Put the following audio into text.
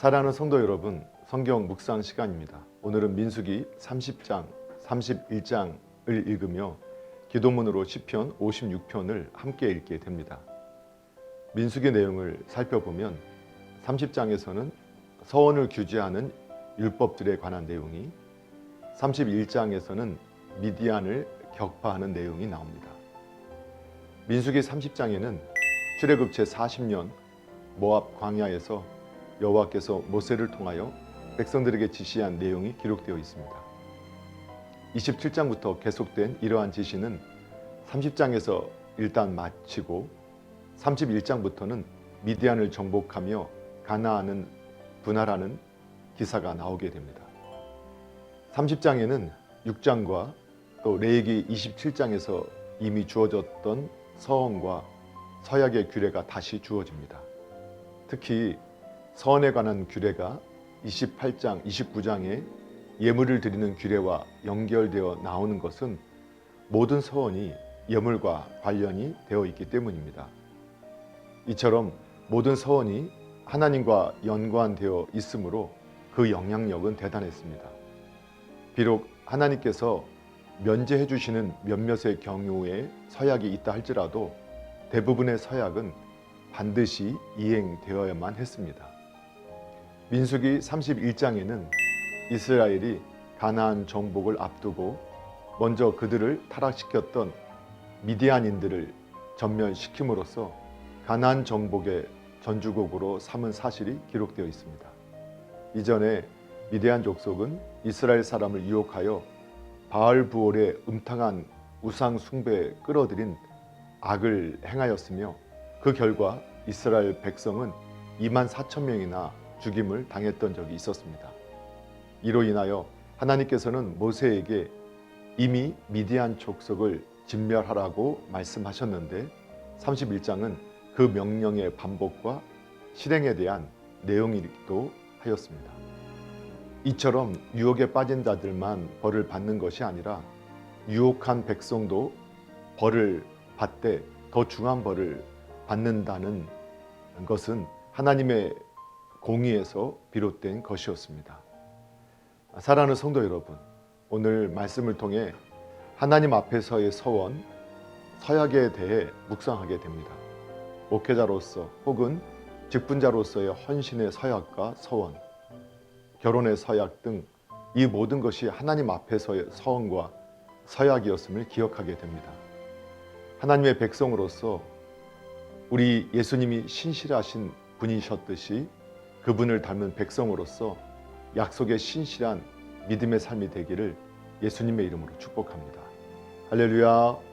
사랑하는 성도 여러분, 성경 묵상 시간입니다. 오늘은 민수기 30장, 31장을 읽으며 기도문으로 시편 56편을 함께 읽게 됩니다. 민수기 내용을 살펴보면 30장에서는 서원을 규제하는 율법들에 관한 내용이 31장에서는 미디안을 격파하는 내용이 나옵니다. 민수기 30장에는 출애굽 제 40년 모압 광야에서 여호와께서 모세를 통하여 백성들에게 지시한 내용이 기록되어 있습니다. 27장부터 계속된 이러한 지시는 30장에서 일단 마치고 31장부터는 미디안을 정복하며 가나안은 분할하는 기사가 나오게 됩니다. 30장에는 6장과 또 레이기 27장에서 이미 주어졌던 서원과 서약의 규례가 다시 주어집니다. 특히 서원에 관한 규례가 28장, 29장에 예물을 드리는 규례와 연결되어 나오는 것은 모든 서원이 예물과 관련이 되어 있기 때문입니다. 이처럼 모든 서원이 하나님과 연관되어 있으므로 그 영향력은 대단했습니다. 비록 하나님께서 면제해 주시는 몇몇의 경우에 서약이 있다 할지라도 대부분의 서약은 반드시 이행되어야만 했습니다. 민수기 31장에는 이스라엘이 가나안 정복을 앞두고 먼저 그들을 타락시켰던 미디안인들을 전멸시킴으로써 가나안 정복의 전주곡으로 삼은 사실이 기록되어 있습니다. 이전에 미디안 족속은 이스라엘 사람을 유혹하여 바알 부올의 음탕한 우상 숭배에 끌어들인 악을 행하였으며 그 결과 이스라엘 백성은 2만 4천 명이나 죽임을 당했던 적이 있었습니다. 이로 인하여 하나님께서는 모세에게 이미 미디안 족속을 진멸하라고 말씀하셨는데 31장은 그 명령의 반복과 실행에 대한 내용이기도 하였습니다. 이처럼 유혹에 빠진 자들만 벌을 받는 것이 아니라 유혹한 백성도 벌을 받되 더 중한 벌을 받는다는 것은 하나님의 공의에서 비롯된 것이었습니다. 사랑하는 성도 여러분, 오늘 말씀을 통해 하나님 앞에서의 서원, 서약에 대해 묵상하게 됩니다. 목회자로서 혹은 직분자로서의 헌신의 서약과 서원, 결혼의 서약 등 이 모든 것이 하나님 앞에서의 서원과 서약이었음을 기억하게 됩니다. 하나님의 백성으로서 우리 예수님이 신실하신 분이셨듯이 그분을 닮은 백성으로서 약속의 신실한 믿음의 삶이 되기를 예수님의 이름으로 축복합니다. 할렐루야.